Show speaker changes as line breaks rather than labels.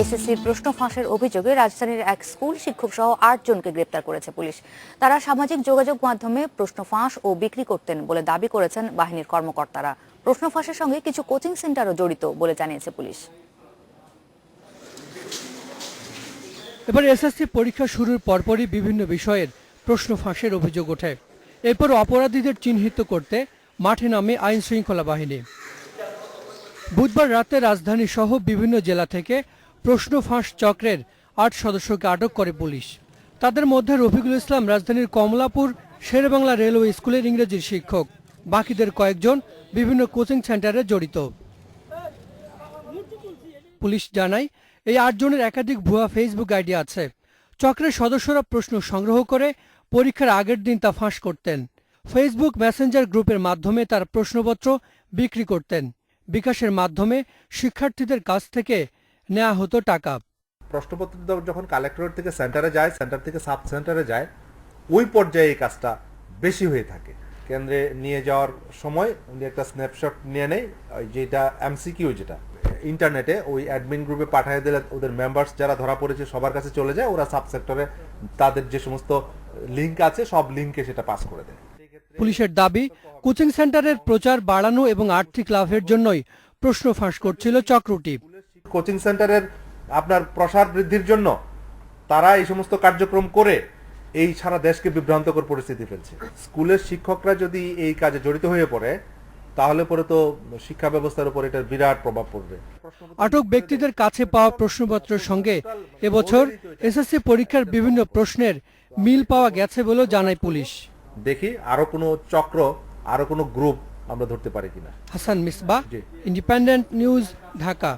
এসএসসির প্রশ্ন ফাঁসের অভিযোগে রাজধানীর এক স্কুল শিক্ষক সহ আট জনকে গ্রেপ্তার করেছে পুলিশ। তারা সামাজিক যোগাযোগ মাধ্যমে প্রশ্ন ফাঁস ও বিক্রি করতেন বলে দাবি করেছেন বাহিনীর কর্মকর্তারা। প্রশ্ন ফাঁসের সঙ্গে কিছু কোচিং সেন্টারও জড়িত বলে জানিয়েছে পুলিশ।
এবার এসএসসি পরীক্ষা শুরুর পরপরই বিভিন্ন বিষয়ের প্রশ্ন ফাঁসের অভিযোগ ওঠে। এরপর অপরাধীদের চিহ্নিত করতে মাঠে নামে আইন শৃঙ্খলা বাহিনী। বুধবার রাতে রাজধানী সহ বিভিন্ন জেলা থেকে প্রশ্ন ফাঁস চক্রের আট সদস্যকে আটক করে পুলিশ। তাদের মধ্যে রফিকুল ইসলাম রাজধানীর কমলাপুর, শেরেবাংলা রেলওয়ে স্কুলের ইংরেজির শিক্ষক। বাকিদের কয়েকজন বিভিন্ন কোচিং সেন্টারে জড়িত। পুলিশ জানায়, এই আটজনের একাধিক ভুয়া ফেসবুক আইডি আছে। চক্রের সদস্যরা প্রশ্ন সংগ্রহ করে পরীক্ষার আগের দিন তা ফাঁস করতেন। ফেসবুক মেসেঞ্জার গ্রুপের মাধ্যমে তার প্রশ্নপত্র বিক্রি করতেন। বিকাশের মাধ্যমে শিক্ষার্থীদের কাছ থেকে নেওয়া হতো টাকা।
প্রশ্নপত্র যখন কালেক্টরেট থেকে সেন্টারে যায় সেন্টার থেকে সাব সেন্টারে যায় ওই পর্যায়ে এই কাজটা বেশি হয়ে থাকে। কেন্দ্রে নিয়ে যাওয়ার সময় উনি একটা স্ন্যাপশট নিয়ে নেয় যেটা এমসিকিউ যেটা ইন্টারনেটে ওই অ্যাডমিন গ্রুপে পাঠিয়ে দিলে ওদের মেম্বার্স যারা ধরা পড়েছে সবার কাছে চলে যায় ওরা সাব সেক্টরে তাদের যে সমস্ত লিঙ্ক আছে সব লিঙ্কে সেটা পাস করে দেয়।
পুলিশের দাবি কোচিং সেন্টারের প্রচার বাড়ানো এবং আর্থিক লাভের জন্যই প্রশ্ন ফাঁস করছিল চক্রটি।
কোচিং সেন্টারের আপনার প্রসার বৃদ্ধির জন্য তারা এই সমস্ত কার্যক্রম করে এই সারা দেশকে বিভ্রান্তকর পরিস্থিতি ফেলছে। স্কুলের শিক্ষকরা যদি এই কাজে জড়িত হয়ে পড়ে তাহলে পরে তো শিক্ষা ব্যবস্থার উপর এটার বিরাট প্রভাব পড়বে।
আটক ব্যক্তিদের কাছে পাওয়া প্রশ্নপত্রের সঙ্গে এবছর এসএসসি পরীক্ষার বিভিন্ন প্রশ্নের মিল পাওয়া গেছে বলেও জানায় পুলিশ।
দেখি আরও কোনো চক্র আরও কোনো গ্রুপ আমরা ধরতে পারি কিনা।
Hasan Misba. Independent News Dhaka.